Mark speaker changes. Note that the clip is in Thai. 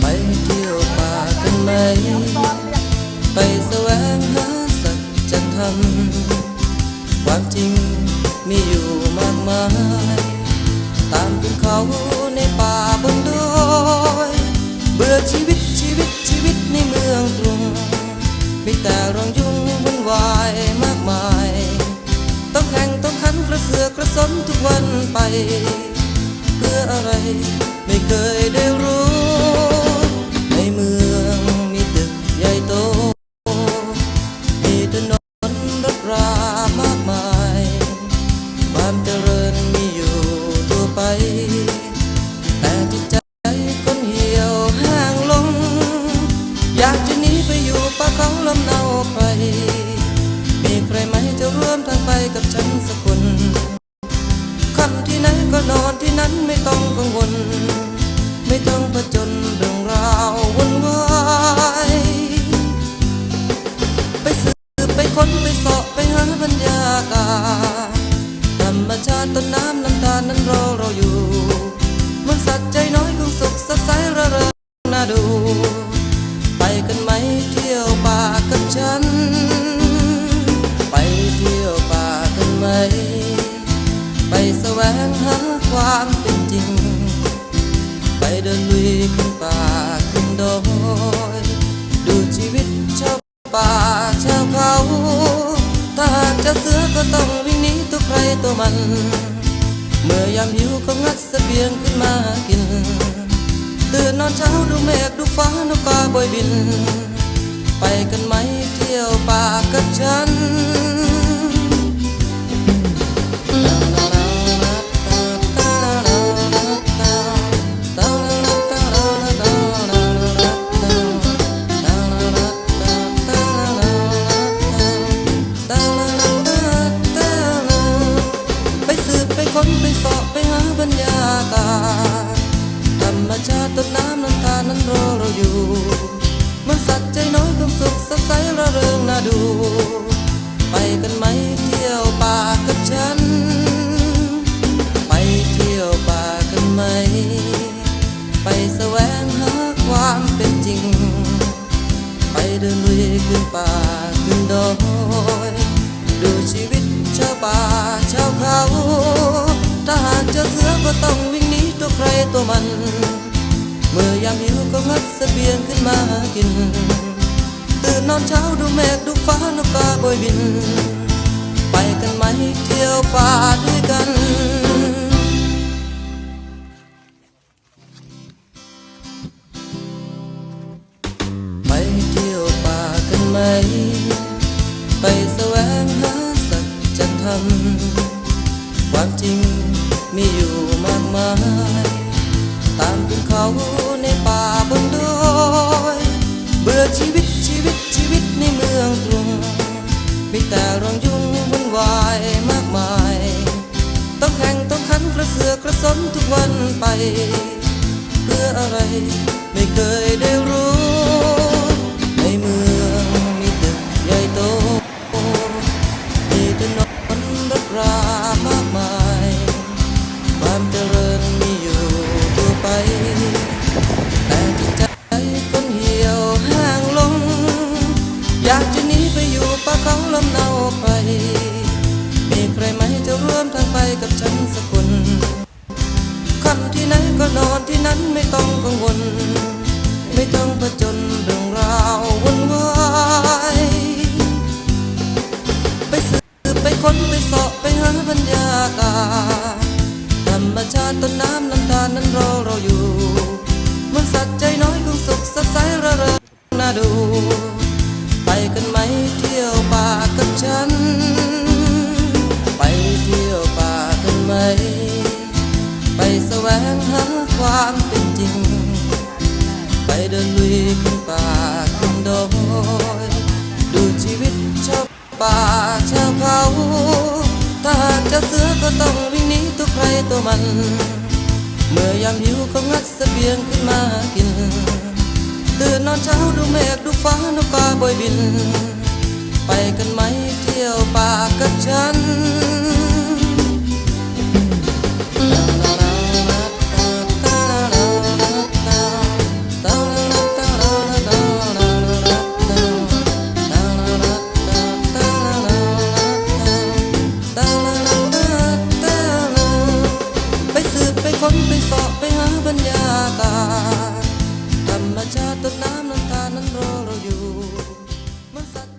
Speaker 1: ไปเที่ยวป่ากันไหม ไปแสวงหาสัจธรรม ความจริงมีอยู่มากมาย ตามขึ้นเขาในป่าบนดอยเบื่อชีวิตชีวิตชีวิตในเมืองกรุง มีแต่รองยุ่งวุ่นวายมากมาย ต้องแข่งต้องขันกระเสือกกระสนทุกวันไป ไม่เคยได้รู้ ในเมืองมีตึกใหญ่โต มีถนนรถรามากมาย ความเจริญมีอยู่ทั่วไป แต่จิตใจคนเหี่ยวแห้งลง อยากจะหนีไปอยู่ป่าเขาลำเนาใครมีใครไหมจะร่วมทางไปกับฉันสักคน นอนที่นั้นไม่ต้องกังวล ไม่ต้องผจญเรื่องราววุ่นวายไปสืบไปค้นไปเสาะไปหาบรรยากาศธรรมชาติต้นน้ำน้ำตาลนั้นรอเราอยู่เหมันสัตว์ใจน้อยคงสุขสดใสระเริงน่าดู ไปกันไหมเที่ยวป่ากับฉัน ตัวมัน เมื่อยามหิวก็งัดเสบียงขึ้นมากิน ตื่นนอนเช้าดูเมฆดูฟ้านกกาบอยบิน ไปกันไหมเที่ยวป่ากับฉัน ค้นไปสาะไปหาบรรยากาศธรรมชาติต้นน้ำน้ำตานั้นรอเราอยู่ มันสัตว์ใจน้อยความสุขสดใสระเริงน่าดู ไปกันไหมเที่ยวป่ากับฉัน ไปเที่ยวป่ากันไหม ไปแสวงหาความเป็นจริง ไปเดินลุยขึ้นป่าขึ้นดอยดูชีวิตชาวป่าชาวเขา ก็ต้องวิ่งหนีตัวใครตัวมัน เมื่อยามหิวก็งัดเสบียงขึ้นมากิน ตื่นนอนเช้าดูเมฆดูฟ้านกกาบอยบิน ไปกันไหมเที่ยวป่าด้วยกันไปเที่ยวป่ากันไหมไปแสวงหาสัจธรรมความจริง มีอยู่มากมาย ตามขึ้นเขาในป่าบนดอยเบื่อชีวิตชีวิตชีวิตในเมืองกรุง มีแต่เรองยุ่งวุ่นวายมากมาย ต้องแข่งต้องขันกระเสือกกระสนทุกวันไป เพื่ออะไร ไป มีใครไหมจะร่วมทางไปกับฉันสักคน ค่ำที่ไหนก็นอนที่นั้นไม่ต้องกังวล ไม่ต้องผจญเรื่องราววุ่นวายไปสืบไปค้นไปสาะไปหาบรรยากาศธรรมชาติต้นน้ำน้ำตาลนั้นรอเราอยู่เหมันสัตว์ใจน้อยคงสุขสดใสระเริงน่าดู ไปกันไหมที่ ตัวมัน เมื่อยามหิวก็งัดเสบียงขึ้นมากิน ตื่นนอนเช้าดูเมฆดูฟ้านกกาบอยบิน ไปกันไหมเที่ยวป่ากับฉัน ไปหาบรรยากาศธรรมชาติต้นน้ำน้ำตาลนั้นรอเราอยู่มันสัต